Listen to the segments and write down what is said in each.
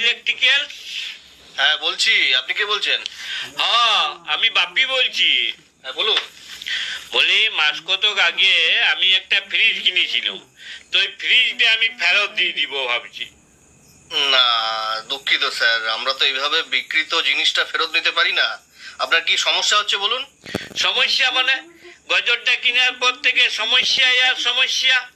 Electrical হ্যাঁ বলছি। আপনি কে বলছেন? হ্যাঁ আমি বাপি বলছি। হ্যাঁ বলুন। বলি মাস কতক আগে আমি একটা ফ্রিজ কিনেছিলাম। তো ওই ফ্রিজটা আমি ফেরত দিয়ে দিব ভাবছি। না দুঃখিত স্যার। আমরা তো এইভাবে বিকৃত জিনিসটা ফেরত নিতে পারি না। আপনার কি সমস্যা হচ্ছে বলুন? সমস্যা মানে গজরটা কেনার পর থেকে সমস্যা আর সমস্যা।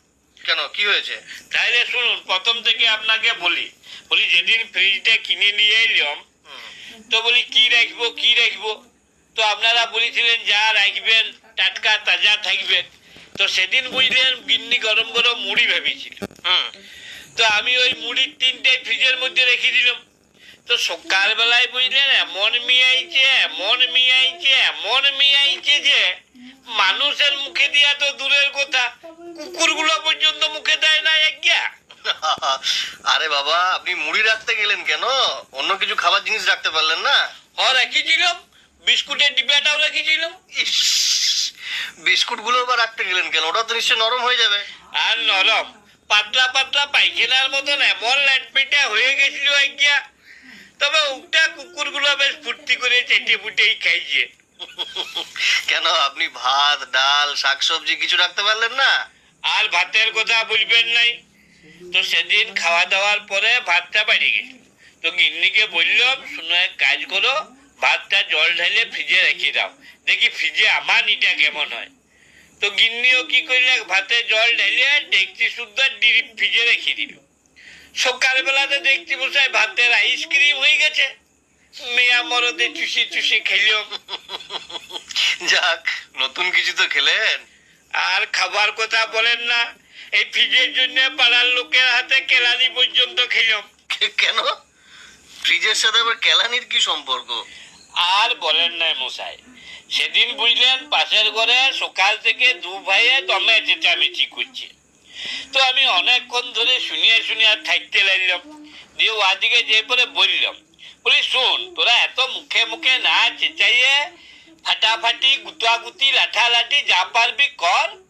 কেন? কি হয়েছে? তাহলে শুনুন প্রথম থেকে আপনাকে বলি। বলি যেদিন ফ্রিজটা কিনে নিয়ে এলাম তো বলি কি রাখব কি রাখব? তো আপনারা বলেছিলেন যা রাখবেন টাটকা তাজা থাকবেন। তো সেদিন বুঝলেন গিন্নি গরম গরম মুড়ি ভেবেছিল। তো আমি ওই মুড়ির তিনটে ফ্রিজের মধ্যে রেখে দিলাম। তো সকালবেলায় বুঝলেন এমন মিয়াইছে এমন মিয়াইছে এমন মিয়াইছে যে মানুষের মুখে দিয়া তো দূরের কথা কুকুরগুলো পর্যন্ত মুখে দেয় না একগা আরে বাবা আপনি মুড়ি রাখতে গেলেন কেন? অন্য কিছু খাবার জিনিস রাখতে পারলেন না। হ রেখেছিলাম। বিস্কুটের ডিব্বাটাও রেখেছিলাম। ইস বিস্কুটগুলো বা রাখতে গেলেন কেন? ওটা তো নিশ্চয়ই নরম হয়ে যাবে। আর নরম। পাতলা পাতলা পায়খানার মতন এমন ল্যাটপেটা হয়ে গেছিল একগা তবে ওটা কুকুরগুলো বেশ ফুর্তি করে চেটে ফুটেই খাইছে। কেন আপনি ভাত ডাল শাকসবজি কিছু রাখতে পারলেন না? আর ভাতের কথা বলবেন নাই। তো সেদিন খাওয়া দাওয়ার পরে ভাতটা বাড়ি গেছিল তো গিন্নিকে বললাম শুনো এক কাজ করো ভাতটা জল ঢেলে ফ্রিজে রেখে দাও। দেখি ফ্রিজে আমার নিটা কেমন হয়? তো গিন্নিও কি করলে ভাতে জল ঢেলে ডেকচি সুদ্ধা ফ্রিজে রেখে দিল। সকালবেলাতে দেখছি বসায় ভাতের আইসক্রিম হয়ে গেছে। মেয়া মরদে চুষি চুষি খেলাম যাক নতুন কিছু তো খেলেন। আর খাবার কথা বলেন না। এই ফ্রিজের জন্য পাড়ার লোকের হাতে কেলানি পর্যন্ত খেলাম। কেন? ফ্রিজের সাথে আবার কেলানির কি সম্পর্ক? আর বলেন না মশাই। সেদিন বুঝলেন পাশের ঘরে সকাল থেকে দু ভাইয়ে দমে চেঁচামেচি করছে। তো আমি অনেকক্ষণ ধরে শুনিয়ে শুনিয়ে আর থাকতে লাগলাম। দিয়ে ওদিকে যে পরে বললাম বলি শোন তোরা এত মুখে মুখে না চেঁচাইয়ে ফাটাফাটি গুতাগুতি লাঠালাঠি যা পারবি কর।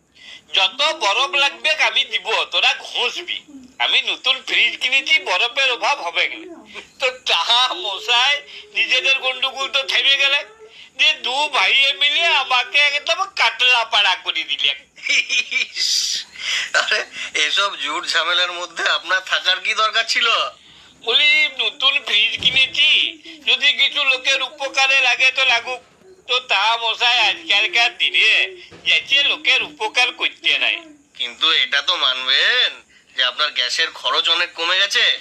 যত বরফ লাগবে আমি দিব তোরা ঘষবি। আমি নতুন ফ্রিজ কিনেছি বরফের অভাব হবে না। তো তাহা মশাই নিজেদের গন্ডগোল তো থেমে গেলে। যে দু ভাইয়ে মিলে আমাকে একদম কাটলা পাড়া করে দিলে। আরে এসব জুট ঝামেলার মধ্যে আপনার থাকার কি দরকার ছিল? বলি নতুন ফ্রিজ কিনেছি যদি কিছু লোকের উপকারে লাগে তো লাগুক। তো তা মশাই আজকালকার দিনে? যাচ্ছে লোকের উপকার করতে নাই। কিন্তু এটা তো মানবেন যে আপনার গ্যাসের খরচ অনেক কমে গেছে।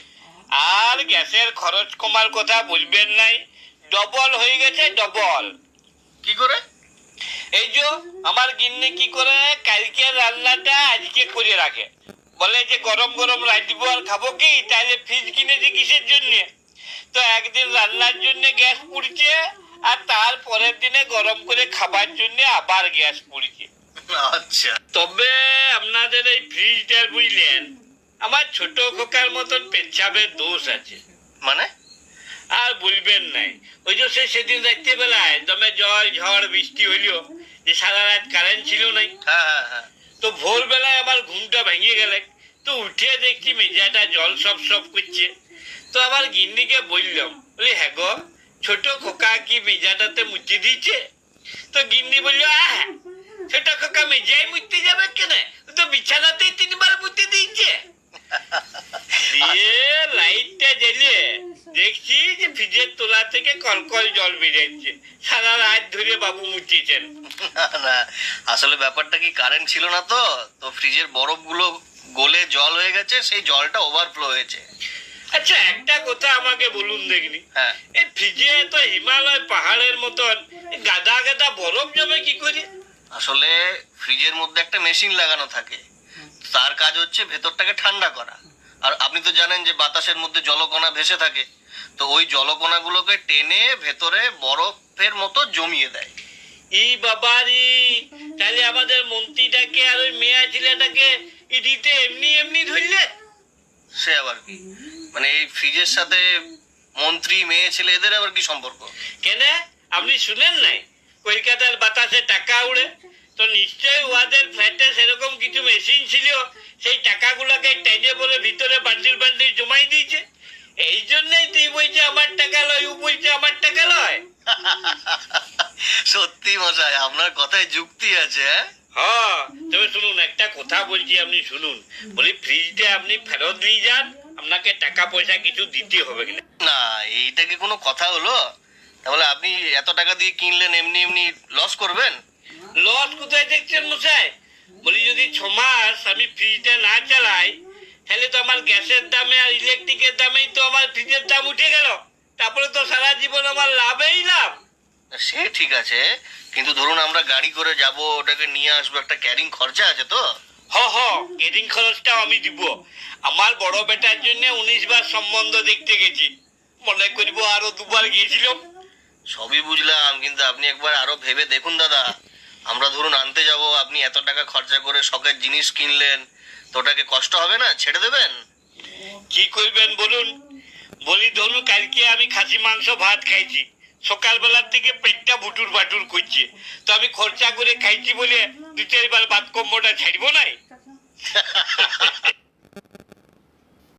আর গ্যাসের খরচ কমার কথা বলবেন নাই। ডবল হয়ে গেছে ডবল। কি করে? এই যে আমার গিন্নি কি করে কালকে রান্নাটা আজকে করে রাখে। বলে যে গরম গরম রাঁধবো আর খাব কি? তাহলে ফ্রিজ কিনেছি কিসের জন্য? তো একদিন রান্নার জন্য গ্যাস পুড়ছে আর তার পরের দিনে গরম করে খাবার জন্য আবার গ্যাস পুড়ছে আচ্ছা। তবে আপনাদের এই ফ্রিজটার বুঝলেন আমার ছোট খোকার মতন পেচ্ছাবের দোষ আছে। মানে? আর বলবেন নাই। ওই যে সে সেদিন বেলায় দমে জল ঝড় বৃষ্টি হইল যে সারা রাত কারেন্ট ছিল নাই হ্যাঁ হ্যাঁ হ্যাঁ। তো ভোরবেলায় আমার ঘুমটা ভেঙে গেলে তো উঠে দেখছি মেজাটা জল সব সব করছে। তো আমার গিন্নিকে বললাম বলি হ্যাঁ গো ছোট খোকা কি মেজাটাতে মুছে দিচ্ছে তো গিন্নি বলল আহ ছোট খোকা মেজাই মুছতে যাবে কেন? তো বিছানাতেই তিনবার মুতে দিচ্ছে দিয়ে লাইটটা দেখছি যে ফ্রিজের তোলা থেকে কলকল জল বেরিয়েছে। সারা রাত ধরে বাবু মুছিয়েছেন না, না আসলে ব্যাপারটা কি কারেন্ট ছিল না তো? তো ফ্রিজের বরফগুলো গলে জল হয়ে গেছে সেই জলটা ওভারফ্লো হয়েছে। আচ্ছা একটা কথা আমাকে বলুন দেখনি। হ্যাঁ। এই ফ্রিজে তো হিমালয় পাহাড়ের মতন গাদা গাদা বরফ জমে কি করে? আসলে ফ্রিজের মধ্যে একটা মেশিন লাগানো থাকে। তার কাজ হচ্ছে ভেতরটাকে ঠান্ডা করা। আর আপনি তো জানেন যে বাতাসের মধ্যে জলকণা ভেসে থাকে। তো ওই জলকণাগুলোকে টেনে ভেতরে বরফের মতো জমিয়ে দেয়। ই বাবারি তাহলে আমাদের মন্ত্রীটাকে আর ওই মেয়া ছেলেটাকে ইডিতে এমনি এমনি ধরলে? সে আবার কি? মানে এই ফ্রিজের সাথে মন্ত্রী মেয়ে ছেলে এদের আবার কি সম্পর্ক? কেন? আপনি শুনেন নাই? কলকাতার বাতাসে টাকা উড়ে? তো নিশ্চয়ই ওয়াদের ফ্ল্যাটে সেরকম কিছু মেশিন ছিল? সেই টাকাগুলোকে টেনে পরে ভিতরে বান্ডিল বান্ডিল জমাই দিয়েছে? এই জন্যই তুই বলছে আমার টাকা লয় ও বলছে আমার টাকা লয়? সত্যি মশাই আপনার কথায় যুক্তি আছে হ্যাঁ? হ্যাঁ তবে শুনুন একটা কথা বলছি আপনি শুনুন। বলি ফ্রিজটা আপনি ফেরত নিয়ে যান আপনাকে টাকা পয়সা কিছু দিতে হবে কিনা? না এইটা কি কোনো কথা হলো? তাহলে আপনি এত টাকা দিয়ে কিনলেন এমনি এমনি লস করবেন? লস কোথায় দেখছেন মশাই? বলি যদি ছ মাস আমি ফ্রিজটা না চালাই তাহলে তো আমার গ্যাসের দামে আর ইলেকট্রিকের দামেই তো আমার ফ্রিজের দাম উঠে গেল। তারপরে তো সারা জীবন আমার লাভেই লাভ। সে ঠিক আছে কিন্তু ধরুন আমরা গাড়ি করে যাব ওটাকে নিয়ে আসব একটা ক্যারিং খরচা আছে তো? হ হ কেডিং খরচটাও আমি দিব। আমার বড় বেটার জন্য উনিশ বার সম্বন্ধ দেখতে গেছি। মনে করিব আরও দুবার গিয়েছিলাম। সবই বুঝলাম কিন্তু আপনি একবার আরও ভেবে দেখুন দাদা। আমরা ধরুন আনতে যাব আপনি এত টাকা খরচা করে শখের জিনিস কিনলেন তো ওটাকে কষ্ট হবে না? ছেড়ে দেবেন? কি করবেন বলুন? বলি ধরুন কালকে আমি খাসি মাংস ভাত খাইছি। সকালবেলার থেকে পেটটা ভুটুর ভাটুর করছে। তো আমি খরচা করে খাইছি বলে দু চারবার বাদ কম্বটা ছাড়বো নাই?